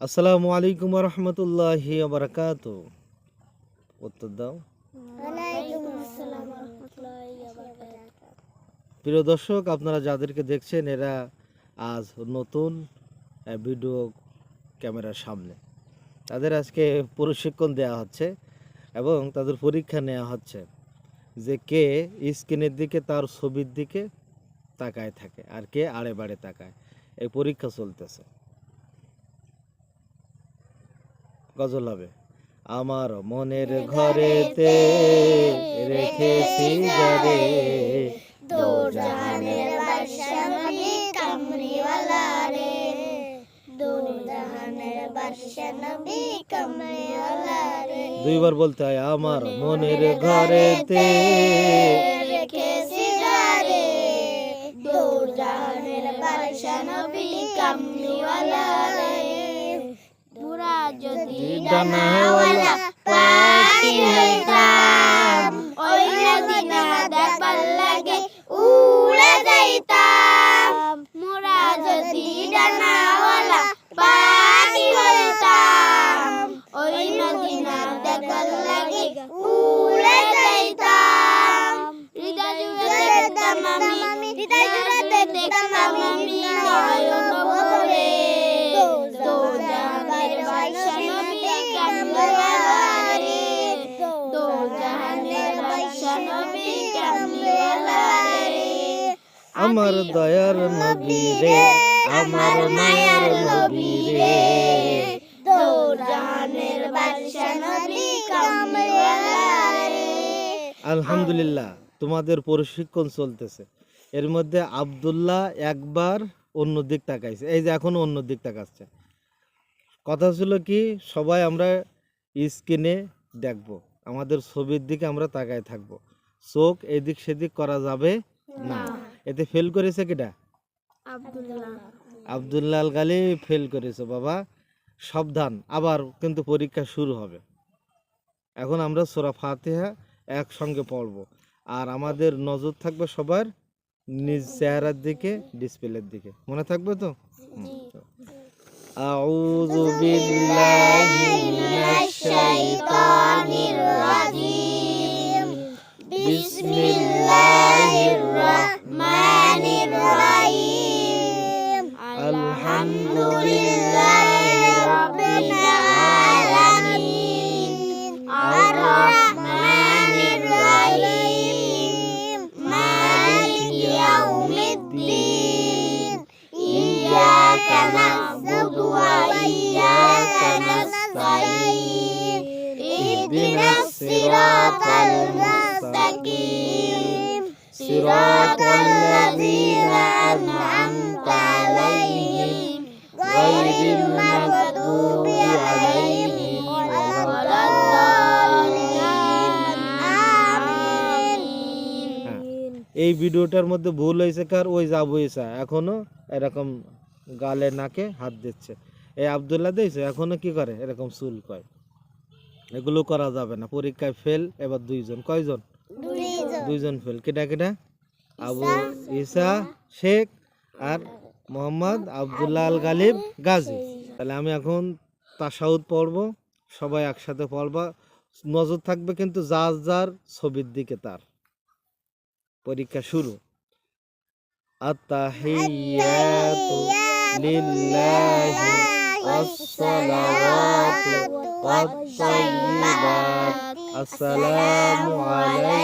আসসালামু আলাইকুম রহমতুল্লাহি বারাকাত উত্তর দাও। প্রিয় দর্শক আপনারা যাদেরকে দেখছেন এরা আজ নতুন ভিডিও ক্যামেরার সামনে। তাদের আজকে প্রশিক্ষণ দেওয়া হচ্ছে এবং তাদের পরীক্ষা নেওয়া হচ্ছে যে কে স্ক্রিনের দিকে তার ছবির দিকে তাকায় থাকে আর কে আড়ে বাড়ে তাকায়। এই পরীক্ষা চলতেছে। গজল হবে। আমার মনের ঘরেতে রেখেছি যারে। দোজাহানের বাদশা নবী কামরিওয়ালা রে। দোজাহানের বাদশা কামরিওয়ালা রে। দুইবার বলতে হয় আমার মনের ঘরেতে রেখেছি যারে। দোজাহানের বাদশা কামরিওয়ালা রে। যদি ডানাওয়ালা পাখি আমার দয়ার নবী রে আমার মায়ার নবী রে দোজাহানের বাদশা নবী আলহামদুলিল্লাহ তোমাদের প্রশিক্ষণ চলতেছে। এর মধ্যে আব্দুল্লাহ একবার অন্য দিক তাকাইছে। এই যে এখনও অন্য দিক তাকাচ্ছে। কথা ছিল কি সবাই আমরা স্ক্রিনে দেখব। আমাদের ছবির দিকে আমরা তাকায় থাকব। চোখ এদিক সেদিক করা যাবে না। এতে ফেল করেছে কিটা? আব্দুল্লাহ। আল গালি ফেল করেছে বাবা। সাবধান আবার কিন্তু পরীক্ষা শুরু হবে। এখন আমরা সোরা ফাতিহা একসঙ্গে পড়ব। আর আমাদের নজর থাকবে সবার নিজ চেহারার দিকে ডিসপ্লের দিকে। মনে থাকবে তো? শাইতানির রাজিম। বিসমিল্লাহির রহমানির আলহামদুলিল্লাহি রাব্বিল আলামিন আর রহমানির রহিম المغضوب عليهم ولا الضالين آمين এই ভিডিওটার মধ্যে ভুল হয়েছে কার ওই যা বইসা এখনো এরকম গালে নাকে হাত দিচ্ছে এই আবদুল্লাহ দিয়েছে এখনো কি করে এরকম চুল কয় এগুলো করা যাবে না পরীক্ষায় ফেল এবার দুইজন কয়জন দুইজন ফেল কেটা কেটা আবু ঈসা শেখ আর মোহাম্মদ আবদুল্লাহ আল গালিব গাজী। তাহলে আমি এখন তাসাউদ পড়ব, সবাই একসাথে পড়বা। নজর থাকবে কিন্তু যার যার ছবির দিকে তার। পরীক্ষা শুরু। আত্তাহিয়াতু আসসালামু আলাইকা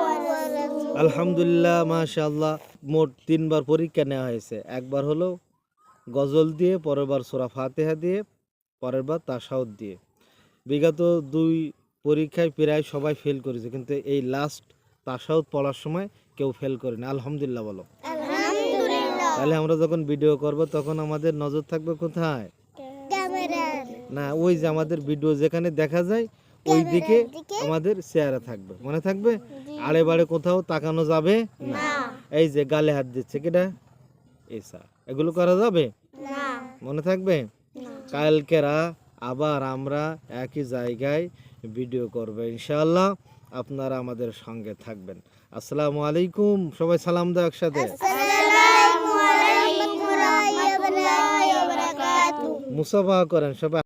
আলহামদুলিল্লাহ মাশাআল্লাহ মোট তিনবার পরীক্ষা নেওয়া হয়েছে। একবার হলো গজল দিয়ে পরের বার সোরা ফাতেহা দিয়ে পরের বার তাসাউদ দিয়ে। বিগত দুই পরীক্ষায় প্রায় সবাই ফেল করেছে কিন্তু এই লাস্ট তাসাউদ পড়ার সময় কেউ ফেল করেনি। আলহামদুলিল্লাহ বলো। তাহলে আমরা যখন ভিডিও করব তখন আমাদের নজর থাকবে কোথায়? না ওই যে আমাদের ভিডিও যেখানে দেখা যায় ওই দিকে আমাদের চেয়ারে থাকবে। মনে থাকবে? আড়ে বাড়ে কোথাও তাকানো যাবে? না। এই যে গালে হাত দিচ্ছে কেটা এসা এগুলো করা যাবে? মনে থাকবে? কালকেরা আবার আমরা একই জায়গায় ভিডিও করবে ইনশাআল্লাহ আপনারা আমাদের সঙ্গে থাকবেন। আসসালামু আলাইকুম। সবাই সালাম দাও একসাথে। আসসালামু আলাইকুম ওয়া রাহমাতুল্লাহি ওয়া বারাকাতুহু। মুসাফা করেন সবাই।